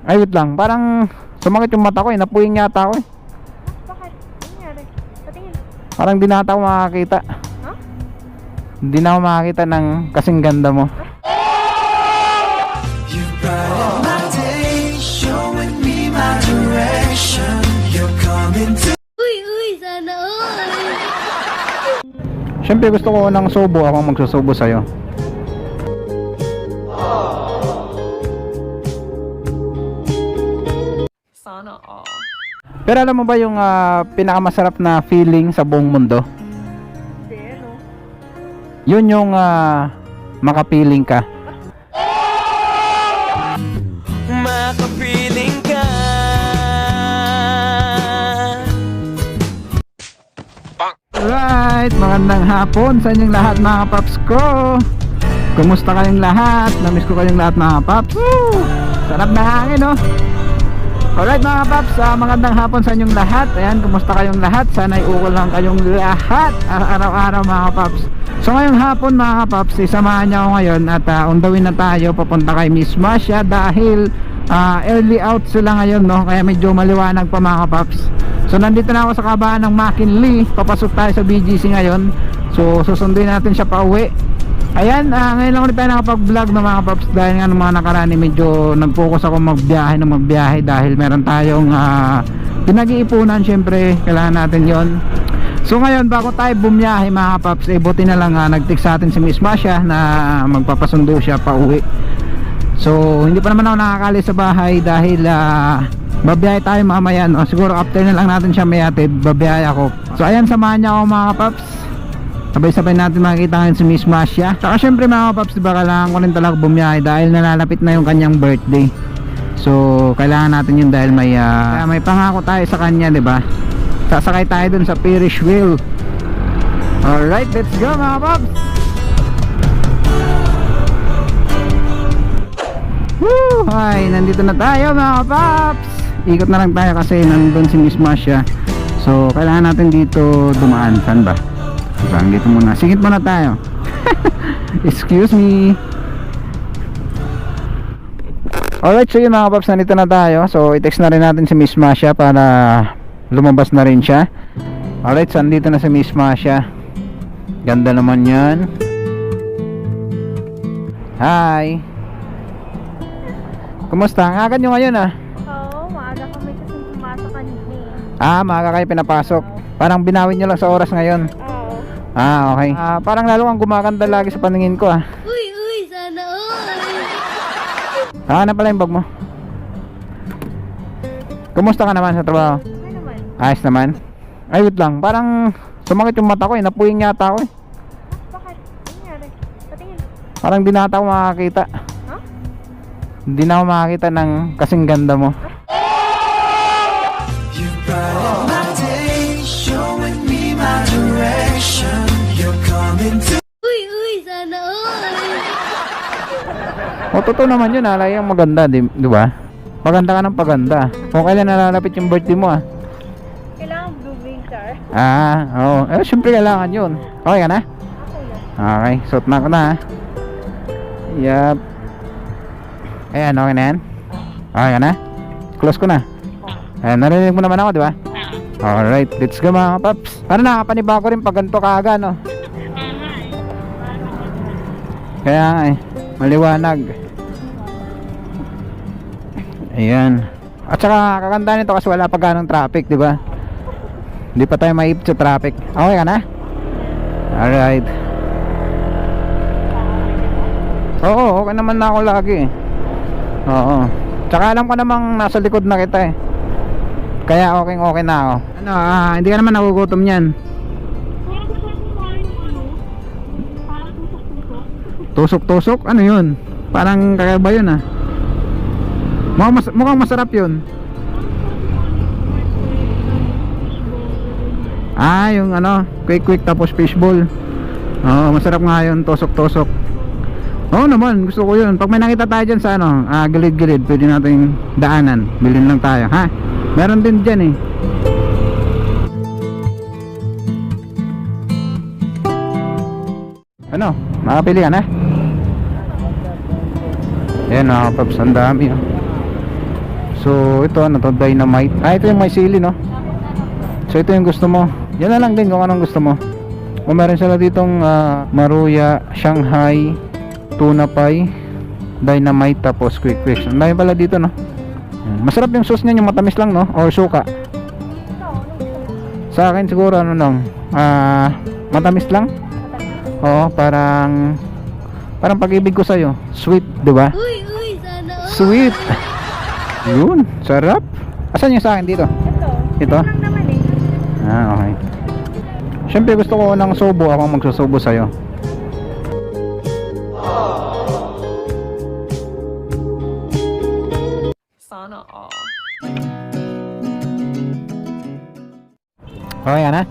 Ay, wait lang. Parang sumakit yung mata ko eh. Napuying yata ako eh. Bakit? Ano nangyari? Patingin. Parang di na ata ako makakita. Ha? Hindi na ako makakita ng kasing ganda mo. You brighten my day, showing me my direction. You're coming to Uy, uy, sana all. Siyempre gusto ko ng subo. Ako magsusubo sa'yo. Pero alam mo ba yung ah, pinakamasarap na feeling sa buong mundo? Hindi, ano? Yun yung ah, makapiling ka. makapiling ka. Alright, magandang hapon sa inyong lahat mga paps ko Kumusta kayong lahat? Namiss ko kayong lahat mga paps Woo! Sarap na hangin no? Alright mga paps, ah, magandang hapon sa inyong lahat. Ayan, kumusta kayong lahat? Sana'y ukol lang kayong lahat Araw-araw mga paps. So ngayong hapon mga paps, isamahan niyo ako ngayon At uh, undawin na tayo papunta kay Miss Masha Dahil ah, early out sila ngayon no? Kaya medyo maliwanag pa mga paps. So nandito na ako sa kabaan ng McKinley Papasok tayo sa BGC ngayon. So susunduin natin siya pa uwi Ayan, ah, ngayon lang ulit tayo nakapag-vlog ng mga paps Dahil nga ng mga nakarani medyo nag-focus ako magbiyahe ng magbiyahe Dahil meron tayong ah, pinag-iipunan syempre Kailangan natin yon So ngayon bago tayo bumiyahe mga paps Eh buti na lang ah, nag-text sa atin si Miss Masha Na magpapasundo siya pa uwi So hindi pa naman ako nakakali sa bahay dahil ah, babiyahe tayo mamaya no? Siguro after na lang natin siya mayatid, babiyahe ako. So ayan samahan niya ako mga paps. Sabay-sabay natin makikita ngayon si Miss Masha. Saka syempre mga paps, diba kailangan ko rin talaga bumiyahe dahil nalalapit na yung kanyang birthday. So kailangan natin yun dahil may ah, may pangako tayo sa kanya, diba? Sasakay tayo dun sa Pirish Wheel. Alright, let's go mga paps! Woo! Hi, nandito na tayo mga paps. Ikot na lang tayo kasi nandun si Miss Masha. So, kailangan natin dito dumaan. Saan ba? Saan dito muna. Singit muna tayo. Excuse me. Alright, so yun mga paps, nandito na tayo. So, i-text na rin natin si Miss Masha para lumabas na rin siya. Alright, so nandito na si Miss Masha. Ganda naman yan. Hi. Kumusta? Ang aga nyo ngayon ah. Oo, maaga kami kasi pumasok kanina eh. Ah, maaga kayo pinapasok. Parang binawin nyo lang sa oras ngayon. Oo. Ah, okay. Ah, parang lalo kang gumaganda lagi sa paningin ko ah. Uy, uy, sana all. Ah, na pala yung bag mo. Kumusta ka naman sa trabaho? Okay naman. Ayos naman. Ay, wait lang. Parang sumakit yung mata ko eh. Napuying yata ako eh. Bakit? Ano? Patingin. Parang di na ata ako makakita. Ha? Hindi na ako makakita ng kasing ganda mo. You Uy, uy, sana all. O, totoo naman yun ah. Lagi ang maganda, di, di ba? Maganda ka ng paganda. Kung kailan nalalapit yung birthday mo ah. Kailangan blooming car. Ah, oo. Eh, syempre kailangan yun. Okay ka na? Okay suot na ako na ha. Yup. Ayan, okay na yan? Okay ka na? Close ko na. Ayan, narinig mo naman ako, di ba? Alright, let's go mga paps. Ano nakapaniba ko rin pag ganito kaaga, no? Kaya eh, maliwanag. Ayan. At saka kakanda nito kasi wala pa ganong traffic, di ba? Hindi pa tayo maipit sa traffic. Okay ka na? Alright. Oo, okay naman na ako lagi. Oo. Tsaka alam ko namang nasa likod na kita eh. Kaya okay okay na ako. Ano, ah, hindi ka naman nagugutom niyan. Tusok-tusok? Ano yun? Parang kakaiba yun ah. Mukhang, mas- mukhang masarap yun. Ah, yung ano, quick quick tapos fishball. Oo, masarap nga yun, tusok-tusok. Oo naman, gusto ko yun. Pag may nakita tayo dyan sa ano, ah, gilid-gilid, pwede nating daanan. Bilhin lang tayo, ha? Meron din dyan eh. Ano, makapili ka na? Ayan mga paps, ang dami oh. So, ito ano to, dynamite. Ah, ito yung may sili, no? So, ito yung gusto mo. Yan na lang din kung anong gusto mo. O meron sila ditong ah, maruya, Shanghai, tuna pie, dynamite, tapos quick quick. Ang dami pala dito, no? Masarap yung sauce niya, yung matamis lang, no? Or suka. Sa akin siguro, ano lang, ah, matamis lang. Oo, parang, parang pag-ibig ko sa'yo. Sweet, di ba? Uy, uy, sana all. Sweet. Yun, sarap. Asan yung sa akin dito? Ito. Ito? Lang naman eh. Ah, okay. Siyempre gusto ko ng subo ako ang magsusubo sa'yo. Sana all. Okay, ano?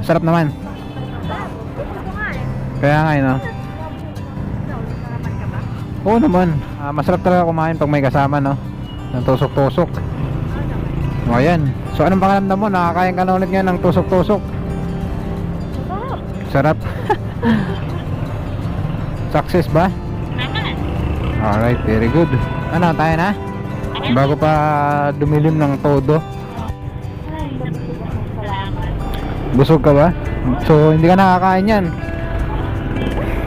Sarap naman. Ito nga eh. Kaya nga, no? Oo naman. Ah, masarap talaga kumain pag may kasama, no? Ng tusok-tusok. O, ayan. So, anong pakiramdam mo? Nakakain ka na ulit ngayon ng tusok-tusok. Sarap. Success ba? Alright, very good. Ano, tayo na? Bago pa dumilim ng todo. Busog ka ba? So, hindi ka nakakain yan.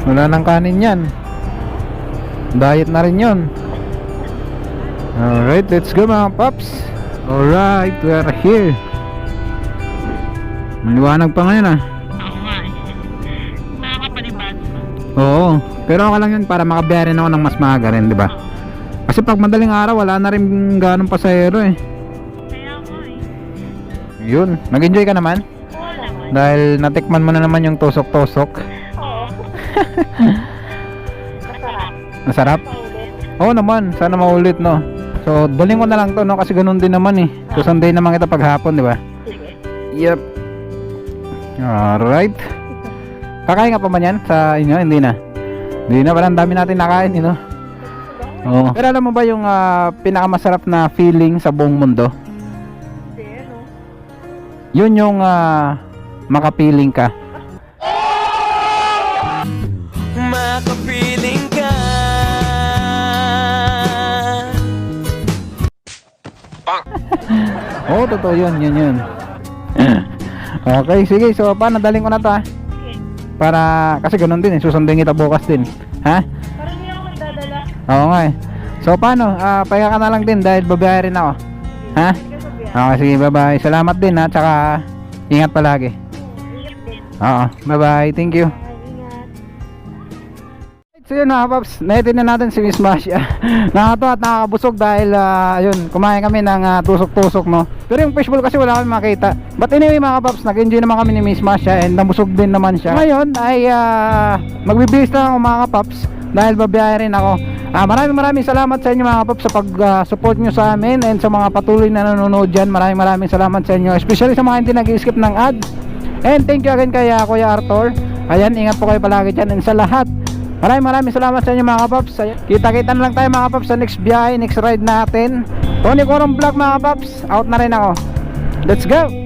Wala nang kanin yan. Diet na rin yun. Alright, let's go mga paps. Alright, we are here. Maliwanag pa ngayon ah. Oo. Pero okay lang yun para makabiyahe rin ako ng mas maaga rin, di ba? Kasi pag madaling araw, wala na rin ganong pasahero eh. Kaya nga eh. Yun. Nag-enjoy ka naman? Dahil natikman mo na naman yung tusok-tusok. Oo. Masarap? Oo naman. Sana maulit, no? So, daling ko na lang to, no? Kasi ganun din naman eh. So, Sunday naman kita paghapon, di ba? Yep. Alright. Kakain ka pa ba yan sa inyo? Hindi na. Hindi na. Parang dami natin nakain, you know? Oo. Pero alam mo ba yung ah, pinakamasarap na feeling sa buong mundo? Hindi? Yun yung ah, makapiling ka. Oo, totoo yun. Yun yun. okay, sige. So, paano? Daling ko na to, ha? Sige. Para, kasi ganun din eh. Susundin kita bukas din. Ha? Parang hindi ako magdadala. Oo nga eh. So, paano? Ah, pahinga ka na lang din dahil babiyahe rin ako. Ha? Okay, sige. Bye-bye. Salamat din, ha? Tsaka, ingat palagi. Ingat din. Oo. Bye-bye. Thank you. So yun mga paps, naitin na natin si Miss Masha. Nakakatawa at nakakabusog dahil ah, ayun, kumain kami ng ah, tusok-tusok no? Pero yung fishbowl kasi wala kami makita. But anyway mga paps, nag-enjoy naman kami ni Miss Masha and nabusog din naman siya. Ngayon ay uh, magbibihis na ako mga paps dahil babiyahe rin ako. Ah, maraming maraming salamat sa inyo mga paps sa pag-support nyo sa amin and sa mga patuloy na nanonood dyan. Maraming maraming salamat sa inyo Especially sa mga hindi nag-skip ng ads. And thank you again kay ah, Kuya Arthur. Ayan, ingat po kayo palagi dyan and sa lahat Maraming maraming salamat sa inyo mga kapaps. Kita-kita na lang tayo mga kapaps sa next biyahe, next ride natin. Tony Corong Vlog mga kapaps. Out na rin ako. Let's go!